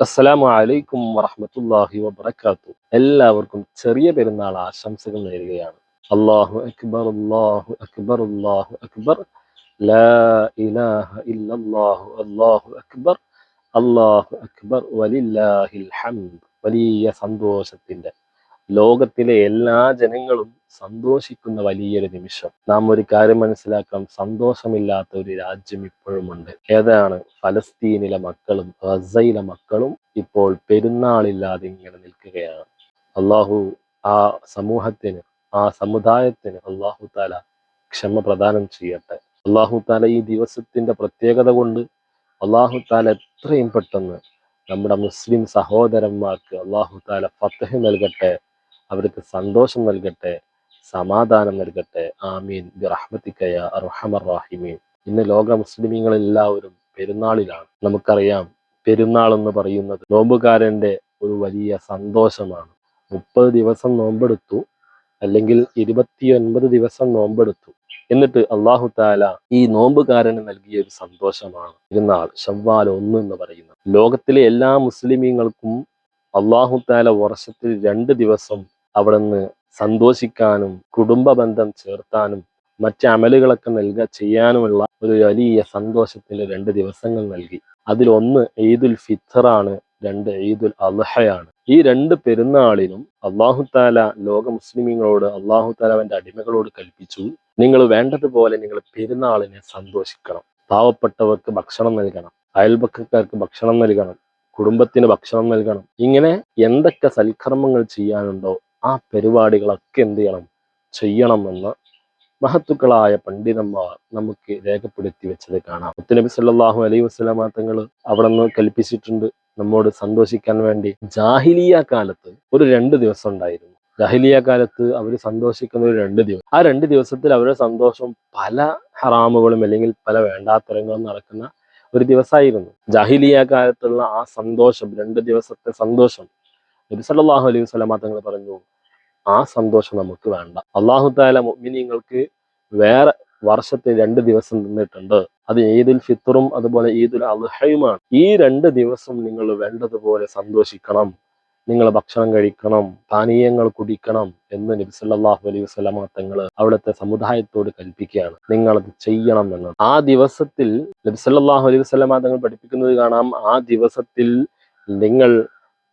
അസ്സലാമു അലൈക്കും വറഹ്മത്തുള്ളാഹി വബർക്കാത്തു എല്ലാവർക്കും ചെറിയ പെരുന്നാൾ ആശംസകൾ നേരുകയാണ്. അല്ലാഹു അക്ബർ അല്ലാഹു അക്ബർ അല്ലാഹു അക്ബർ. ഇല്ലല്ലാഹു അല്ലാഹു അക്ബർ. അല്ലാഹു അക്ബർ വലില്ലാഹിൽ ഹംദ്. വലിയ സന്തോഷത്തിന്റെ ലോകത്തിലെ എല്ലാ ജനങ്ങളും സന്തോഷിക്കുന്ന വലിയൊരു നിമിഷം. നാം ഒരു കാര്യം മനസ്സിലാക്കാം സന്തോഷമില്ലാത്ത ഒരു രാജ്യം ഇപ്പോഴുമുണ്ട്. ഏതാണ്? ഫലസ്തീനിലെ മക്കളും ഗസയിലെ മക്കളും ഇപ്പോൾ പെരുന്നാളില്ലാതെ ഇങ്ങനെ നിൽക്കുകയാണ്. അള്ളാഹു ആ സമൂഹത്തിന് ആ സമുദായത്തിന് അള്ളാഹു താല ക്ഷമ പ്രദാനം ചെയ്യട്ടെ. അള്ളാഹു താല ഈ ദിവസത്തിന്റെ പ്രത്യേകത കൊണ്ട് അള്ളാഹു താല എത്രയും പെട്ടെന്ന് നമ്മുടെ മുസ്ലിം സഹോദരന്മാർക്ക് അള്ളാഹു താല ഫത്തഹ് നൽകട്ടെ. അവർക്ക് സന്തോഷം നൽകട്ടെ സമാധാനം നൽകട്ടെ. ആമീൻ. റഹ്മത്തിക്കയ അർഹമർ റാഹിമീൻ. ഇന്ന് ലോക മുസ്ലിമീങ്ങൾ എല്ലാവരും പെരുന്നാളിലാണ്. നമുക്കറിയാം പെരുന്നാൾ എന്ന് പറയുന്നത് നോമ്പുകാരന്റെ ഒരു വലിയ സന്തോഷമാണ്. മുപ്പത് ദിവസം നോമ്പെടുത്തു അല്ലെങ്കിൽ ഇരുപത്തിയൊൻപത് ദിവസം നോമ്പെടുത്തു. എന്നിട്ട് അള്ളാഹു താല ഈ നോമ്പുകാരന് നൽകിയ ഒരു സന്തോഷമാണ്. പെരുന്നാൾ ഷവ്വാൽ ഒന്ന് എന്ന് പറയുന്നത്. ലോകത്തിലെ എല്ലാ മുസ്ലിമീങ്ങൾക്കും അള്ളാഹു താല വർഷത്തിൽ രണ്ട് ദിവസം അവിടുന്ന് സന്തോഷിക്കാനും കുടുംബ ബന്ധം ചേർത്താനും മറ്റ് അമലുകളൊക്കെ നൽകുക ചെയ്യാനുമുള്ള ഒരു വലിയ സന്തോഷത്തിന് രണ്ട് ദിവസങ്ങൾ നൽകി. അതിലൊന്ന് ഈദുൽ ഫിത്തറാണ് രണ്ട് ഈദുൽ അൽഹയാണ്. ഈ രണ്ട് പെരുന്നാളിനും അള്ളാഹു താല ലോക മുസ്ലിമീങ്ങളോട് അള്ളാഹു താല അവന്റെ അടിമകളോട് കൽപ്പിച്ചു. നിങ്ങൾ വേണ്ടതുപോലെ നിങ്ങൾ പെരുന്നാളിനെ സന്തോഷിക്കണം. പാവപ്പെട്ടവർക്ക് ഭക്ഷണം നൽകണം. അയൽപക്കക്കാർക്ക് ഭക്ഷണം നൽകണം. കുടുംബത്തിന് ഭക്ഷണം നൽകണം. ഇങ്ങനെ എന്തൊക്കെ സൽക്കർമ്മങ്ങൾ ചെയ്യാനുണ്ടോ ആ പരിപാടികളൊക്കെ എന്ത് ചെയ്യണം? ചെയ്യണമെന്ന് മഹത്തുക്കളായ പണ്ഡിതന്മാർ നമുക്ക് രേഖപ്പെടുത്തി വെച്ചത് കാണാം. മുത്തനബി സല്ലല്ലാഹു അലൈഹി വസല്ലമ തങ്ങൾ അവിടെ നിന്ന് കൽപ്പിച്ചിട്ടുണ്ട്. നമ്മോട് സന്തോഷിക്കാൻ വേണ്ടി. ജാഹിലിയ കാലത്ത് ഒരു രണ്ട് ദിവസം ഉണ്ടായിരുന്നു. ജാഹിലിയ കാലത്ത് അവർ സന്തോഷിക്കുന്ന ഒരു രണ്ട് ദിവസം. ആ രണ്ട് ദിവസത്തിൽ അവരുടെ സന്തോഷം പല ഹറാമുകളും അല്ലെങ്കിൽ പല വേണ്ടാത്തരങ്ങളും നടക്കുന്ന ഒരു ദിവസമായിരുന്നു. ജാഹിലിയ കാലത്തുള്ള ആ സന്തോഷം രണ്ട് ദിവസത്തെ സന്തോഷം നബി സല്ലല്ലാഹു അലൈഹി വസല്ലമ തങ്ങൾ പറഞ്ഞു ആ സന്തോഷം നമുക്ക് വേണ്ട. അള്ളാഹു താല മുഅ്മിനീങ്ങൾക്ക് വേറെ വർഷത്തെ രണ്ട് ദിവസം നിന്നിട്ടുണ്ട്. അത് ഈദുൽ ഫിത്തറും അതുപോലെ ഈദുൽ അൽഹയുമാണ്. ഈ രണ്ട് ദിവസം നിങ്ങൾ വേണ്ടതുപോലെ സന്തോഷിക്കണം. നിങ്ങൾ ഭക്ഷണം കഴിക്കണം പാനീയങ്ങൾ കുടിക്കണം എന്ന് നബി സല്ലല്ലാഹു അലൈഹി വസല്ലമ തങ്ങൾ അവിടുത്തെ സമുദായത്തോട് കൽപ്പിക്കുകയാണ്. നിങ്ങൾ അത് ചെയ്യണം എന്ന് ആ ദിവസത്തിൽ നബി സല്ലല്ലാഹു അലൈഹി വസല്ലമ തങ്ങൾ പഠിപ്പിക്കുന്നത് കാണാം. ആ ദിവസത്തിൽ നിങ്ങൾ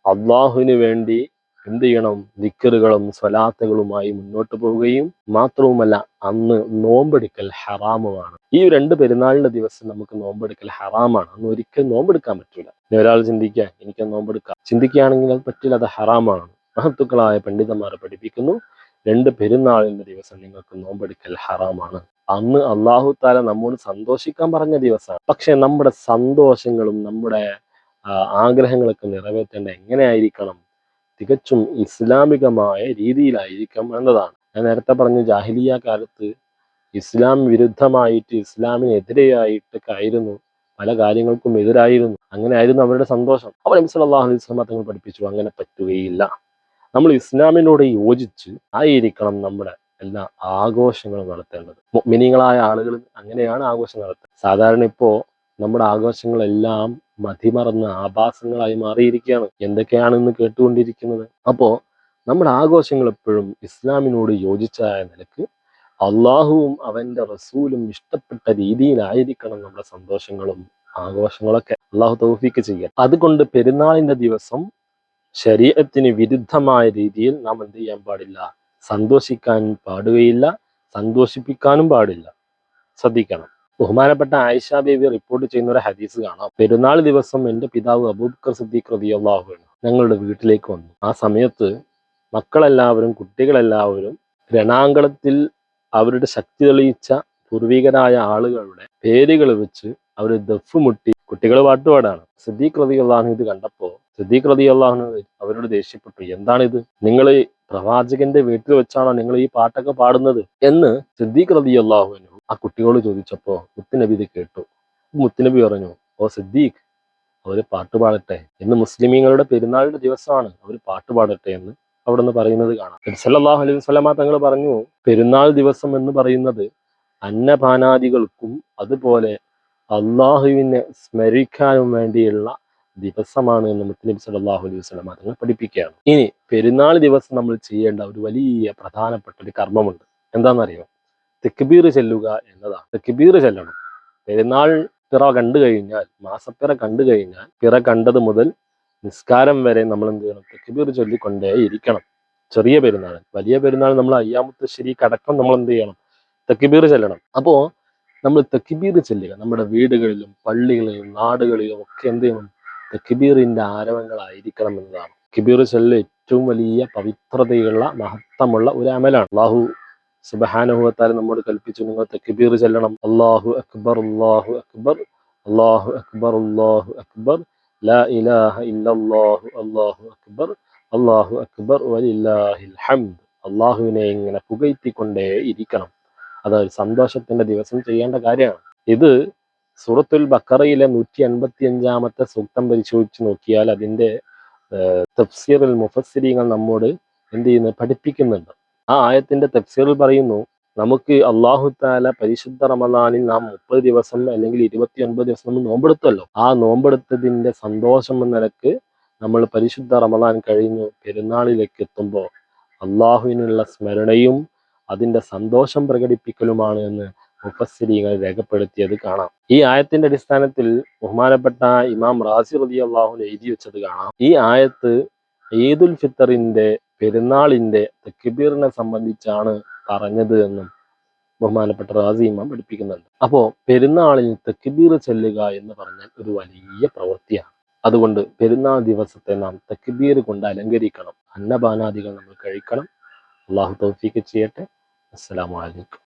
അള്ളാഹുവിന് വേണ്ടി എന്ത് ചെയ്യണം? ദിക്കറുകളും സ്വലാത്തുകളുമായി മുന്നോട്ട് പോവുകയും മാത്രവുമല്ല അന്ന് നോമ്പെടുക്കൽ ഹറാമുമാണ്. ഈ രണ്ട് പെരുന്നാളിന്റെ ദിവസം നമുക്ക് നോമ്പെടുക്കൽ ഹറാമാണ്. അന്ന് ഒരിക്കലും നോമ്പെടുക്കാൻ പറ്റില്ല. ഇനി ഒരാൾ ചിന്തിക്കുക എനിക്ക് നോമ്പെടുക്കാം. ചിന്തിക്കുകയാണെങ്കിൽ അത് പറ്റില്ല അത് ഹറാമാണ്. മഹത്തുക്കളായ പണ്ഡിതന്മാർ പഠിപ്പിക്കുന്നു രണ്ട് പെരുന്നാളിന്റെ ദിവസം നിങ്ങൾക്ക് നോമ്പെടുക്കൽ ഹറാമാണ്. അന്ന് അള്ളാഹു താല നമ്മോട് സന്തോഷിക്കാൻ പറഞ്ഞ ദിവസമാണ്. പക്ഷെ നമ്മുടെ സന്തോഷങ്ങളും നമ്മുടെ ആഗ്രഹങ്ങളൊക്കെ നിറവേറ്റേണ്ട എങ്ങനെയായിരിക്കണം? തികച്ചും ഇസ്ലാമികമായ രീതിയിലായിരിക്കണം എന്നതാണ്. ഞാൻ നേരത്തെ പറഞ്ഞു ജാഹിലിയ കാലത്ത് ഇസ്ലാം വിരുദ്ധമായിട്ട് ഇസ്ലാമിനെതിരെയായിട്ടൊക്കെ ആയിരുന്നു പല കാര്യങ്ങൾക്കും എതിരായിരുന്നു. അങ്ങനെ ആയിരുന്നു അവരുടെ സന്തോഷം. അവർ അലൈഹി വസല്ലം തങ്ങൾ പഠിപ്പിച്ചു അങ്ങനെ പറ്റുകയില്ല. നമ്മൾ ഇസ്ലാമിനോട് യോജിച്ച് ആയിരിക്കണം നമ്മുടെ എല്ലാ ആഘോഷങ്ങളും നടത്തേണ്ടത്. മിനിങ്ങളായ ആളുകൾ അങ്ങനെയാണ് ആഘോഷം നടത്തുന്നത്. സാധാരണ ഇപ്പോ നമ്മുടെ ആഘോഷങ്ങളെല്ലാം മതിമറന്ന് ആഭാസങ്ങളായി മാറിയിരിക്കുകയാണ്. എന്തൊക്കെയാണെന്ന് കേട്ടുകൊണ്ടിരിക്കുന്നത്? അപ്പോ നമ്മുടെ ആഘോഷങ്ങൾ എപ്പോഴും ഇസ്ലാമിനോട് യോജിച്ചായ നിലയ്ക്ക് അള്ളാഹുവും അവന്റെ റസൂലും ഇഷ്ടപ്പെട്ട രീതിയിലായിരിക്കണം നമ്മുടെ സന്തോഷങ്ങളും ആഘോഷങ്ങളൊക്കെ. അള്ളാഹു തൗഫീക്ക് ചെയ്യാൻ അതുകൊണ്ട് പെരുന്നാളിന്റെ ദിവസം ശരീരത്തിന് വിരുദ്ധമായ രീതിയിൽ നാം എന്ത് ചെയ്യാൻ പാടില്ല? സന്തോഷിക്കാൻ പാടുകയില്ല. സന്തോഷിപ്പിക്കാനും പാടില്ല. ശ്രദ്ധിക്കണം. ബഹുമാനപ്പെട്ട ആയിഷ ബേബി റിപ്പോർട്ട് ചെയ്യുന്ന ഒരു ഹദീസ് കാണാം. പെരുന്നാൾ ദിവസം എന്റെ പിതാവ് അബൂബക്കർ സിദ്ദീഖ് അൻഹു ഞങ്ങളുടെ വീട്ടിലേക്ക് വന്നു. ആ സമയത്ത് മക്കളെല്ലാവരും കുട്ടികളെല്ലാവരും രണാങ്കളത്തിൽ അവരുടെ ശക്തി തെളിയിച്ച പൂർവികരായ ആളുകളുടെ പേരുകൾ വെച്ച് അവർ ദഫ് മുട്ടി കുട്ടികൾ പാട്ടുപാടാണ്. സിദ്ദീഖ് റതി അള്ളാഹു ഇത് കണ്ടപ്പോ സിദ്ദീഖ് റതി അള്ളാഹു അവരോട് ദേഷ്യപ്പെട്ടു. എന്താണിത്? നിങ്ങൾ പ്രവാചകന്റെ വീട്ടിൽ വെച്ചാണോ നിങ്ങൾ ഈ പാട്ടൊക്കെ പാടുന്നത്? എന്ന് സിദ്ദീഖ് റതി ആ കുട്ടികളോട് ചോദിച്ചപ്പോ മുത്തുനബി ഇത് കേട്ടു. മുത്തുനബി പറഞ്ഞു ഓ സിദ്ദീഖ് അവർ പാട്ട് പാടട്ടെ. ഇന്ന് മുസ്ലിമീങ്ങളുടെ പെരുന്നാളിന്റെ ദിവസമാണ്. അവർ പാട്ട് പാടട്ടെ എന്ന് അവിടെ നിന്ന് പറയുന്നത് കാണാം. സല്ലാഹു അലൈഹി വസല്ലമ തങ്ങൾ പറഞ്ഞു പെരുന്നാൾ ദിവസം എന്ന് പറയുന്നത് അന്നപാനാദികൾക്കും അതുപോലെ അള്ളാഹുവിനെ സ്മരിക്കാനും വേണ്ടിയുള്ള ദിവസമാണ് എന്ന് മുത്തുനബി സല്ലല്ലാഹു അലൈഹി വസല്ലം തങ്ങൾ പഠിപ്പിക്കുകയാണ്. ഇനി പെരുന്നാൾ ദിവസം നമ്മൾ ചെയ്യേണ്ട ഒരു വലിയ പ്രധാനപ്പെട്ട ഒരു കർമ്മമുണ്ട്. എന്താണെന്നറിയോ? തെക്കുബീർ ചെല്ലുക എന്നതാണ്. തെക്കുബീർ ചെല്ലണം. പെരുന്നാൾ പിറ കണ്ടു കഴിഞ്ഞാൽ മാസപ്പിറ കണ്ടു കഴിഞ്ഞാൽ പിറ കണ്ടത് മുതൽ നിസ്കാരം വരെ നമ്മൾ എന്ത് ചെയ്യണം? തെക്കുബീർ ചൊല്ലിക്കൊണ്ടേ ഇരിക്കണം ചെറിയ പെരുന്നാൾ വലിയ പെരുന്നാൾ നമ്മൾ അയ്യാമത്തെ കടക്കം നമ്മൾ എന്ത് ചെയ്യണം? തെക്കുബീർ ചെല്ലണം. അപ്പോ നമ്മൾ തെക്കുബീർ ചെല്ലുക. നമ്മുടെ വീടുകളിലും പള്ളികളിലും നാടുകളിലും ഒക്കെ എന്ത് ചെയ്യണം? തെക്കുബീറിന്റെ ആരവങ്ങളായിരിക്കണം എന്നതാണ്. തെക്കുബീർ ചെല്ല് ഏറ്റവും വലിയ പവിത്രതയുള്ള മഹത്വമുള്ള ഒരു അമലാണ്. അള്ളാഹു സുബഹാനുഭവത്താൽ നമ്മോട് കൽപ്പിച്ചു നിങ്ങൾ തെക്കുബീർ ചെല്ലണം. അള്ളാഹു അക്ബർ അള്ളാഹു അക്ബർ അള്ളാഹു അക്ബർ അള്ളാഹു അക്ബർ. ലാ ഇലാഹ ഇല്ലല്ലാഹു അള്ളാഹു അക്ബർ അള്ളാഹു അക്ബർ വലില്ലാഹിൽ ഹംദ്. അള്ളാഹുവിനെ ഇങ്ങനെ പുകഴ്ത്തിക്കൊണ്ടേ ഇരിക്കണം. അതൊരു സന്തോഷത്തിന്റെ ദിവസം ചെയ്യേണ്ട കാര്യമാണ്. ഇത് സൂറത്തുൽ ബക്കറയിലെ നൂറ്റി അൻപത്തി അഞ്ചാമത്തെ സൂക്തം പരിശോധിച്ച് നോക്കിയാൽ അതിന്റെ തഫ്സീറിൽ മുഫസ്സിരിങ്ങൾ നമ്മോട് എന്ത് ചെയ്യുന്നത് പഠിപ്പിക്കുന്നുണ്ട്. ആ ആയത്തിന്റെ തഫ്സീറിൽ പറയുന്നു നമുക്ക് അള്ളാഹു താല പരിശുദ്ധ റമദാനിൽ നാം മുപ്പത് ദിവസം അല്ലെങ്കിൽ ഇരുപത്തി ഒൻപത് ദിവസം നോമ്പെടുത്തല്ലോ. ആ നോമ്പെടുത്തതിന്റെ സന്തോഷം എന്ന നിലയ്ക്ക് നമ്മൾ പരിശുദ്ധ റമദാൻ കഴിഞ്ഞു പെരുന്നാളിലേക്ക് എത്തുമ്പോൾ അള്ളാഹുവിനുള്ള സ്മരണയും അതിന്റെ സന്തോഷം പ്രകടിപ്പിക്കലുമാണ് എന്ന് മുഫസ്സിരികൾ രേഖപ്പെടുത്തിയത് കാണാം. ഈ ആയത്തിന്റെ അടിസ്ഥാനത്തിൽ ബഹുമാനപ്പെട്ട ഇമാം റാസി റതി അള്ളാഹു എഴുതി വെച്ചത് കാണാം. ഈ ആയത്ത് ഈദുൽ ഫിത്തറിന്റെ പെരുന്നാളിന്റെ തെക്കിബീറിനെ സംബന്ധിച്ചാണ് പറഞ്ഞത് എന്നും ബഹുമാനപ്പെട്ട റാസിമ പഠിപ്പിക്കുന്നുണ്ട്. അപ്പോ പെരുന്നാളിൽ തെക്കിബീർ ചെല്ലുക എന്ന് പറഞ്ഞാൽ ഒരു വലിയ പ്രവൃത്തിയാണ്. അതുകൊണ്ട് പെരുന്നാൾ ദിവസത്തെ നാം തെക്കിബീർ കൊണ്ട് അലങ്കരിക്കണം. അന്നപാനാദികൾ നമ്മൾ കഴിക്കണം. അള്ളാഹു തൗഫീക്ക് ചെയ്യട്ടെ. അസ്സലാമു അലൈക്കും.